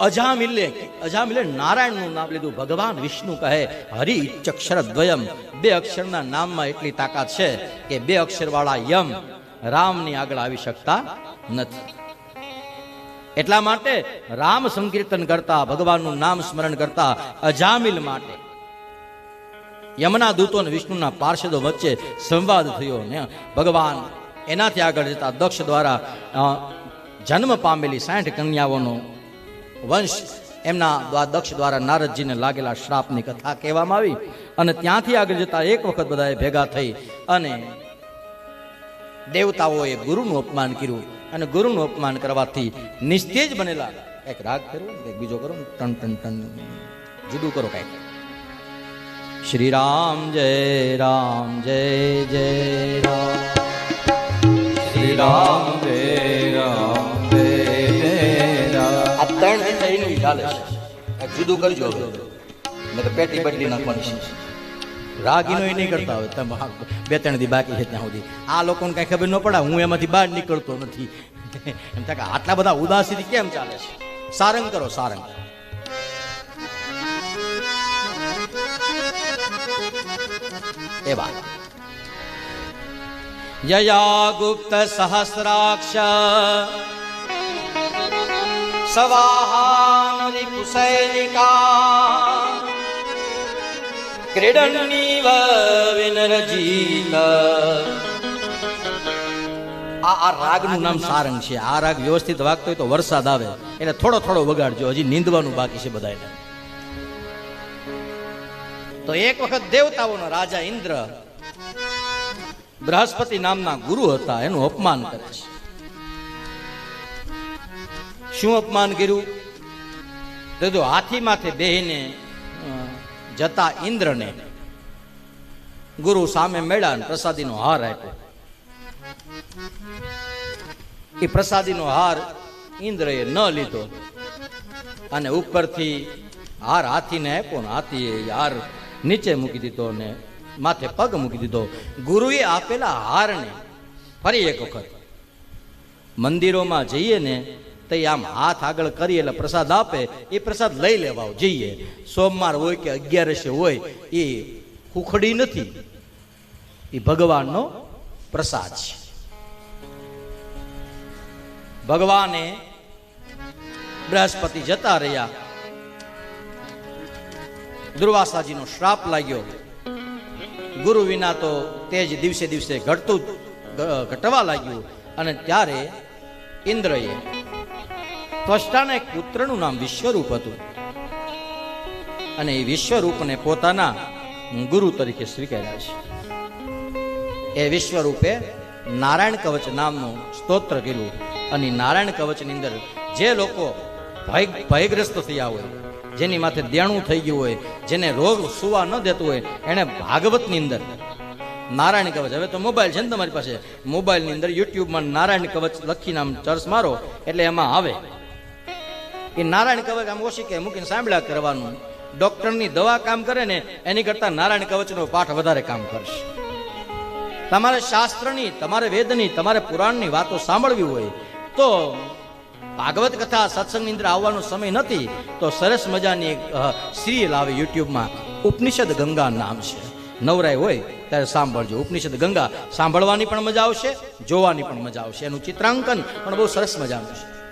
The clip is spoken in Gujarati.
અજામિલે અજામિલે નારાયણનું નામ લીધું. ભગવાન વિષ્ણુ કહે, હરિ ચક્ષર દ્વયમ બે અક્ષરના નામમાં એટલી તાકાત છે કે બે અક્ષરવાળા યમ રામની આગળ આવી શકતા નથી. એટલા માટે રામ સંકીર્તન કરતા, ભગવાનનું નામ સ્મરણ કરતા, અજામિલ માટે યમના દૂતો અને વિષ્ણુના પાર્ષદો વચ્ચે સંવાદ થયો ને ભગવાન એનાથી આગળ જતા દક્ષ દ્વારા જન્મ પામેલી સાઠ કન્યાઓનો વંશ, એમના દક્ષ દ્વારા નારદજીને લાગેલા શ્રાપની કથા કહેવામાં આવી અને ત્યાંથી આગળ જતા એક વખત બધાએ ભેગા થઈ અને દેવતાઓએ ગુરુનું અપમાન કર્યું અને ગુરુનું અપમાન કરવાથી નિસ્તેજ બનેલા. એક રાગ કરો એક બીજો કરો ટન ટન ટન. જુદું કરો કંઈક. શ્રી રામ જય રામ જય જય રામ. શ્રી રામ દિન એનું ચાલે છે. જુદું કરજો હવે. તો પેટી બદલી નાખવાની છે. રાગીનો નહીં કરતા હોય તમે બે ત્રણ દી બાકી છે ત્યાં સુધી. આ લોકોને કઈ ખબર ન પડે, હું એમાંથી બહાર નીકળતો નથી. એમ થાય આટલા બધા ઉદાસીથી કેમ ચાલે છે? સારંગ કરો, સારંગ. એવા યયા ગુપ્ત સવાહાન રિપુસૈનિકા વિનરજીત આ આ રાગનું નામ સારંગ છે. આ રાગ વ્યવસ્થિત વાગતો હોય તો વરસાદ આવે. એટલે થોડો થોડો વગાડજો. હજી નીંદવાનું બાકી છે બધાને તો એક વખત દેવતાઓનો રાજા ઇન્દ્ર બૃહસ્પતિ નામના ગુરુ હતા. એનું અપમાન કરે છે. શું અપમાન કર્યું? તો જો હાથી માથે બેહીને જતા ઇન્દ્રને ગુરુ સામે મેળા પ્રસાદીનો હાર આપ્યો. એ પ્રસાદીનો હાર ઇન્દ્રએ ન લીધો. અને ઉપરથી હાર હાથીને આપ્યો ને હાથીએ હાર નીચે મૂકી દીધો ને માથે પગ મૂકી દીધો. ગુરુએ આપેલા હારને ફરી એક વખત મંદિરોમાં જઈએ ને તો આમ હાથ આગળ કરી એટલે પ્રસાદ આપે, એ પ્રસાદ લઈ લેવા જઈએ. સોમવાર હોય કે અગિયારસે હોય, એ ઉખડી નથી. એ ભગવાનનો પ્રસાદ છે. ભગવાને બૃહસ્પતિ જતા રહ્યા. દુર્વાસાજીનો શ્રાપ લાગ્યો. ગુરુ વિના તો તેજ દિવસે દિવસે ઘટતું ઘટવા લાગ્યું. અને ત્યારે ઇન્દ્રએ ત્વષ્ટાના એક પુત્રનું નામ વિશ્વરૂપ હતું. અને એ વિશ્વરૂપને પોતાના ગુરુ તરીકે સ્વીકાર્યા છે. એ વિશ્વરૂપે નારાયણ કવચ નામનું સ્તોત્ર કર્યું. અને નારાયણ કવચની અંદર જે લોકો ભય, ભયગ્રસ્ત થયા હોય, જેની માથે દેણું થઈ ગયું હોય, જેને રોગ સુવા ન દેતું હોય, એને ભાગવતની અંદર નારાયણ કવચ. હવે તો મોબાઈલ છે ને તમારી પાસે? મોબાઈલની અંદર યુટ્યુબમાં નારાયણ કવચ લખીને આમ ચર્ચ મારો, એટલે એમાં આવે. એ નારાયણ કવચ આમ ઓશિકે મૂકીને સાંભળ્યા કરવાનું. ડોક્ટરની દવા કામ કરે ને, એની કરતા નારાયણ કવચનો પાઠ વધારે કામ કરશે. તમારે શાસ્ત્રની, તમારે વેદની, તમારે પુરાણની વાતો સાંભળવી હોય, તો ભાગવત કથા સત્સંગની અંદર આવવાનો સમય નથી, તો સરસ મજાની એક સિરિયલ આવે યુટ્યુબમાં. ઉપનિષદ ગંગા નામ છે. નવરાય હોય, ત્યારે સાંભળજો. ઉપનિષદ ગંગા સાંભળવાની પણ મજા આવશે, જોવાની પણ મજા આવશે. એનું ચિત્રાંકન પણ બહુ સરસ મજાનું છે.